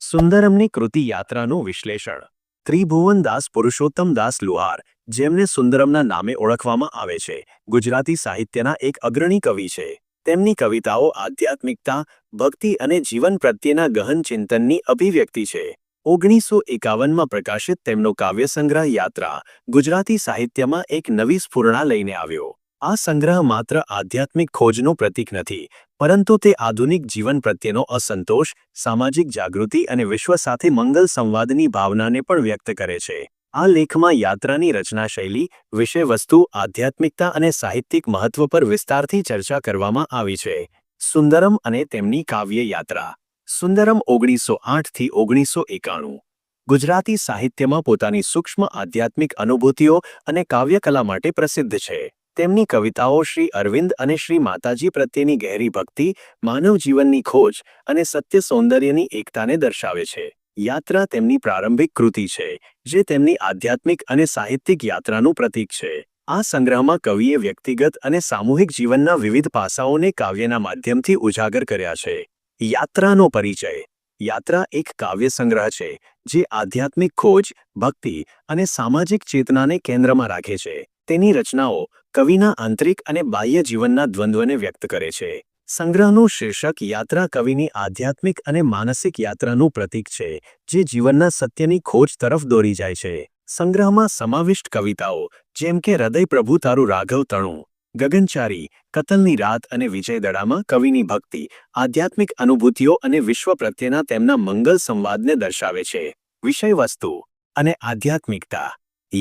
સુંદરમની કૃતિ યાત્રાનું વિશ્લેષણ. ત્રિભુવનદાસ પુરુષોત્તમદાસ લુહાર, જેમને સુંદરમના નામે ઓળખવામાં આવે છે, ગુજરાતી સાહિત્યના એક અગ્રણી કવિ છે. તેમની કવિતાઓ આધ્યાત્મિકતા, ભક્તિ અને જીવન પ્રત્યેના ગહન ચિંતનની અભિવ્યક્તિ છે. ઓગણીસો એકાવનમાં પ્રકાશિત તેમનો કાવ્યસંગ્રહ યાત્રા ગુજરાતી સાહિત્યમાં એક નવી સ્ફૂર્ણા લઈને આવ્યો. આ સંગ્રહ માત્ર આધ્યાત્મિક ખોજનું પ્રતીક નથી, પરંતુ તે આધુનિક જીવન પ્રત્યેનો અસંતોષ, સામાજિક જાગૃતિ અને વિશ્વ સાથે મંગલ સંવાદની ભાવનાને પણ વ્યક્ત કરે છે. આ લેખમાં યાત્રાની રચના શૈલી વિષયવસ્તુ આધ્યાત્મિકતા અને સાહિત્યિક મહત્વ પર વિસ્તારથી ચર્ચા કરવામાં આવી છે. સુંદરમ અને તેમની કાવ્ય યાત્રા. સુંદરમ ઓગણીસો આઠથી ઓગણીસો એકાણું. ગુજરાતી સાહિત્યમાં પોતાની સૂક્ષ્મ આધ્યાત્મિક અનુભૂતિઓ અને કાવ્યકલા માટે પ્રસિદ્ધ છે. તેમની કવિતાઓ શ્રી અરવિંદ અને શ્રી માતાજી પ્રત્યેની ગહેરી ભક્તિ, માનવ જીવનની ખોજ અને સત્ય સૌંદર્યની એકતાને દર્શાવે છે. યાત્રા તેમની પ્રારંભિક કૃતિ છે, જે તેમની આધ્યાત્મિક અને સાહિત્યિક યાત્રાનું પ્રતીક છે. આ સંગ્રહમાં કવિએ વ્યક્તિગત અને સામૂહિક જીવનના વિવિધ પાસાઓને કાવ્યના માધ્યમથી ઉજાગર કર્યા છે. યાત્રાનો પરિચય. યાત્રા એક કાવ્ય સંગ્રહ છે, જે આધ્યાત્મિક ખોજ, ભક્તિ અને સામાજિક ચેતનાને કેન્દ્રમાં રાખે છે. તેની રચનાઓ કવિના આંતરિક અને બાહ્ય જીવનના દ્વંદ્વને વ્યક્ત કરે છે. સંગ્રહનું શીર્ષક યાત્રા કવિની આધ્યાત્મિક અને માનસિક યાત્રાનું પ્રતીક છે, જે જીવનના સત્યની ખોજ તરફ દોરી જાય છે. સંગ્રહમાં સમાવિષ્ટ કવિતાઓ, જેમ કે હૃદય પ્રભુ તારું રાઘવ તણું ગગનચારી કતલની રાત અને વિજયદડામાં કવિની ભક્તિ આધ્યાત્મિક અનુભૂતિઓ અને વિશ્વ પ્રત્યેના તેમના મંગલ સંવાદને દર્શાવે છે. વિષયવસ્તુ અને આધ્યાત્મિકતા.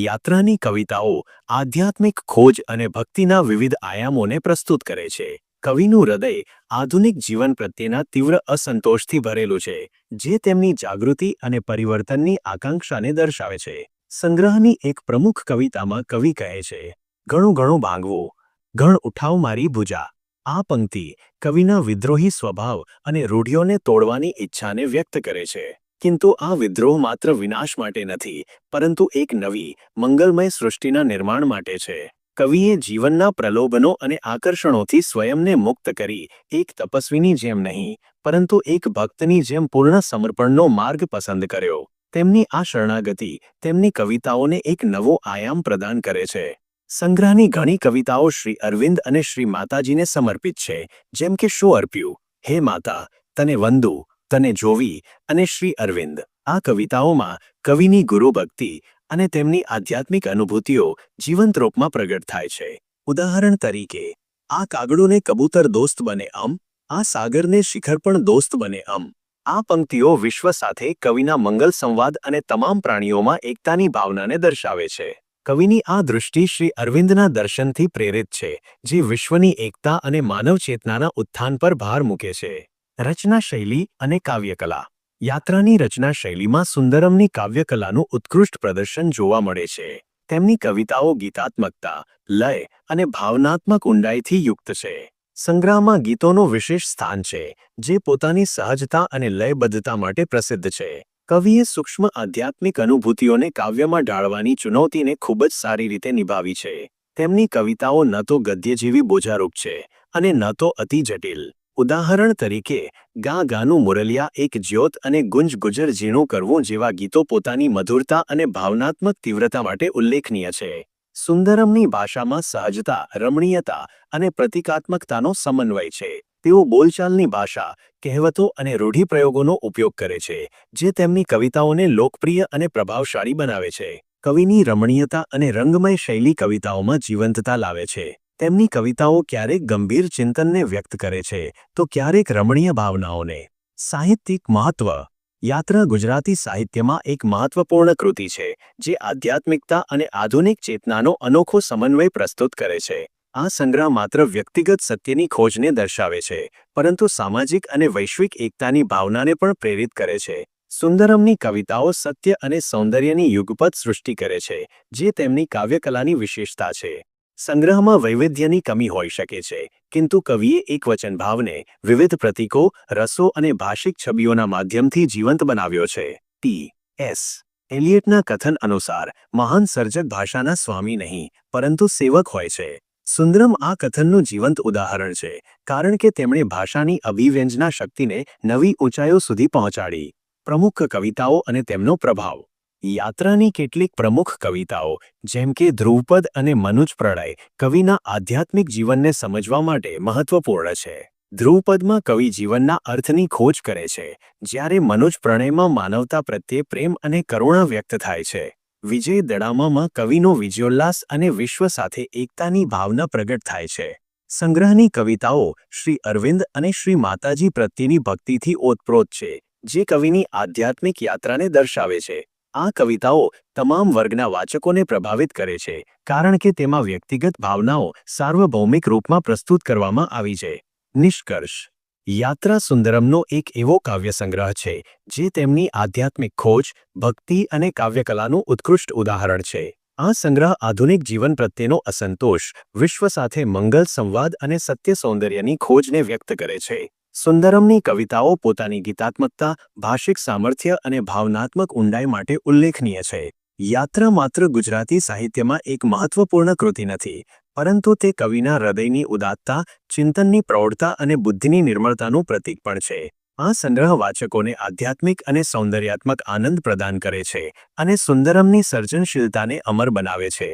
યાત્રાની કવિતાઓ આધ્યાત્મિક ખોજ અને ભક્તિના વિવિધ આયામોને પ્રસ્તુત કરે છે. કવિનું હૃદય આધુનિક જીવન પ્રત્યેના તીવ્ર અસંતોષથી ભરેલું છે, જે તેમની જાગૃતિ અને પરિવર્તનની આકાંક્ષાને દર્શાવે છે. સંગ્રહની એક પ્રમુખ કવિતામાં કવિ કહે છે, ઘણું ઘણું ભાંગવું, ઘણ ઉઠાવ મારી ભુજા. આ પંક્તિ કવિના વિદ્રોહી સ્વભાવ અને રૂઢિઓને તોડવાની ઈચ્છાને વ્યક્ત કરે છે. કિંતુ આ વિદ્રોહ માત્ર વિનાશ માટે નથી, પરંતુ એક નવી, મંગલમય સૃષ્ટિના નિર્માણ માટે છે. કવિએ જીવનના પ્રલોભનો અને આકર્ષણોથી સ્વયંને મુક્ત કરી, એક તપસ્વીની જેમ નહીં, પરંતુ એક ભક્તની જેમ પૂર્ણ સમર્પણનો માર્ગ પસંદ કર્યો. તેમની આ શરણાગતિ, તેમની કવિતાઓને એક નવો આયામ પ્રદાન કરે છે. સંગ્રહની ઘણી કવિતાઓ શ્રી અરવિંદ અને શ્રી માતાજીને સમર્પિત છે, જેમ કે શું અર્પ્યું, હે માતા, તને વંદુ તને જોવી અને શ્રી અરવિંદ. આ કવિતાઓમાં કવિની ગુરુભક્તિ અને તેમની આધ્યાત્મિક અનુભૂતિઓ જીવંત રૂપમાં પ્રગટ થાય છે. ઉદાહરણ તરીકે, આ કાગડોને કબૂતર દોસ્ત બને અમ, આ સાગરને શિખર પણ દોસ્ત બને અમ. આ પંક્તિઓ વિશ્વ સાથે કવિના મંગલ સંવાદ અને તમામ પ્રાણીઓમાં એકતાની ભાવનાને દર્શાવે છે. કવિની આ દૃષ્ટિ શ્રી અરવિંદના દર્શનથી પ્રેરિત છે, જે વિશ્વની એકતા અને માનવ ચેતનાના ઉત્થાન પર ભાર મૂકે છે. રચના શૈલી અને કાવ્યકલા. યાત્રાની રચના શૈલીમાં સુંદરમની કાવ્યકલાનું ઉત્કૃષ્ટ પ્રદર્શન જોવા મળે છે. તેમની કવિતાઓ ગીતાત્મકતા, લય અને ભાવનાત્મક ઊંડાઈથી યુક્ત છે. સંગ્રહમાં ગીતોનું વિશેષ સ્થાન છે, જે પોતાની સહજતા અને લયબદ્ધતા માટે પ્રસિદ્ધ છે. કવિએ સૂક્ષ્મ આધ્યાત્મિક અનુભૂતિઓને કાવ્યમાં ઢાળવાની ચુનૌતીને ખૂબ જ સારી રીતે નિભાવી છે. તેમની કવિતાઓ ન તો ગદ્ય જેવી બોજારૂપ છે અને ન તો અતિ જટિલ. ઉદાહરણ તરીકે ગા ગાનું મુરલિયા એક જ્યોત અને ગુંજ ગુજર ઝીણું કરવું જેવા ગીતો પોતાની મધુરતા અને ભાવનાત્મક તીવ્રતા માટે ઉલ્લેખનીય છે. સુંદરમની ભાષામાં સહજતા, રમણીયતા અને પ્રતિકાત્મકતાનો સમન્વય છે. તેઓ બોલચાલની ભાષા, કહેવતો અને રૂઢિપ્રયોગોનો ઉપયોગ કરે છે, જે તેમની કવિતાઓને લોકપ્રિય અને પ્રભાવશાળી બનાવે છે. કવિની રમણીયતા અને રંગમય શૈલી કવિતાઓમાં જીવંતતા લાવે છે. તેમની કવિતાઓ ક્યારેક ગંભીર ચિંતનને વ્યક્ત કરે છે, તો ક્યારેક રમણીય ભાવનાઓને. સાહિત્યિક મહત્વ. યાત્રા ગુજરાતી સાહિત્યમાં એક મહત્વપૂર્ણ કૃતિ છે, જે આધ્યાત્મિકતા અને આધુનિક ચેતનાનો અનોખો સમન્વય પ્રસ્તુત કરે છે. આ સંગ્રહ માત્ર વ્યક્તિગત સત્યની ખોજને દર્શાવે છે, પરંતુ સામાજિક અને વૈશ્વિક એકતાની ભાવનાને પણ પ્રેરિત કરે છે. સુંદરમની કવિતાઓ સત્ય અને સૌંદર્યની યુગપત સૃષ્ટિ કરે છે, જે તેમની કાવ્યકલાની વિશેષતા છે. સંગ્રહમાં વૈવિધ્યની કમી હોઈ શકે છે, કિંતુ કવિએ એક ભાવને વિવિધ પ્રતીકો, રસો અને ભાષિક છબીઓના માધ્યમથી જીવંત બનાવ્યો છે. ટી. એસ. એલિયટના કથન અનુસાર, મહાન સર્જક ભાષાના સ્વામી નહીં, પરંતુ સેવક હોય છે. સુંદરમ આ કથનનું જીવંત ઉદાહરણ છે, કારણ કે તેમણે ભાષાની અભિવ્યંજના શક્તિને નવી ઊંચાઈઓ સુધી પહોંચાડી. પ્રમુખ કવિતાઓ અને તેમનો પ્રભાવ. યાત્રાની કેટલીક પ્રમુખ કવિતાઓ, જેમ કે ધ્રુવપદ અને મનુજ પ્રળય, કવિના આધ્યાત્મિક જીવનને સમજવા માટે મહત્વપૂર્ણ છે. ધ્રુવપદમાં કવિ જીવનના અર્થની ખોજ કરે છે, જ્યારે મનુજ પ્રણયમાં માનવતા પ્રત્યે પ્રેમ અને કરુણા વ્યક્ત થાય છે. વિજય દડામામાં કવિનો વિજયોલ્લાસ અને વિશ્વ સાથે એકતાની ભાવના પ્રગટ થાય છે. સંગ્રહની કવિતાઓ શ્રી અરવિંદ અને શ્રી માતાજી પ્રત્યેની ભક્તિથી ઓતપ્રોત છે, જે કવિની આધ્યાત્મિક યાત્રાને દર્શાવે છે. આ કવિતાઓ તમામ વર્ગના વાચકોને પ્રભાવિત કરે છે, કારણ કે તેમાં વ્યક્તિગત ભાવનાઓ સાર્વભૌમિક રૂપમાં પ્રસ્તુત કરવામાં આવી છે. નિષ્કર્ષ. યાત્રા સુંદરમનો એક એવો કાવ્ય સંગ્રહ છે, જે તેમની આધ્યાત્મિક ખોજ, ભક્તિ અને કાવ્યકલાનું ઉત્કૃષ્ટ ઉદાહરણ છે. આ સંગ્રહ આધુનિક જીવન પ્રત્યેનો અસંતોષ, વિશ્વ સાથે મંગલ સંવાદ અને સત્ય સૌંદર્યની ખોજને વ્યક્ત કરે છે. સુંદરમની કવિતાઓ પોતાની ગીતાત્મકતા, ભાષિક સામર્થ્ય અને ભાવનાત્મક ઊંડાઈ માટે ઉલ્લેખનીય છે. યાત્રા માત્ર ગુજરાતી સાહિત્યમાં એક મહત્વપૂર્ણ કૃતિ નથી, પરંતુ તે કવિના હૃદયની ઉદાત્તતા, ચિંતનની પ્રૌઢતા અને બુદ્ધિની નિર્મળતાનું પ્રતીક પણ છે. આ સંગ્રહ વાચકોને આધ્યાત્મિક અને સૌંદર્યાત્મક આનંદ પ્રદાન કરે છે અને સુંદરમની સર્જનશીલતાને અમર બનાવે છે.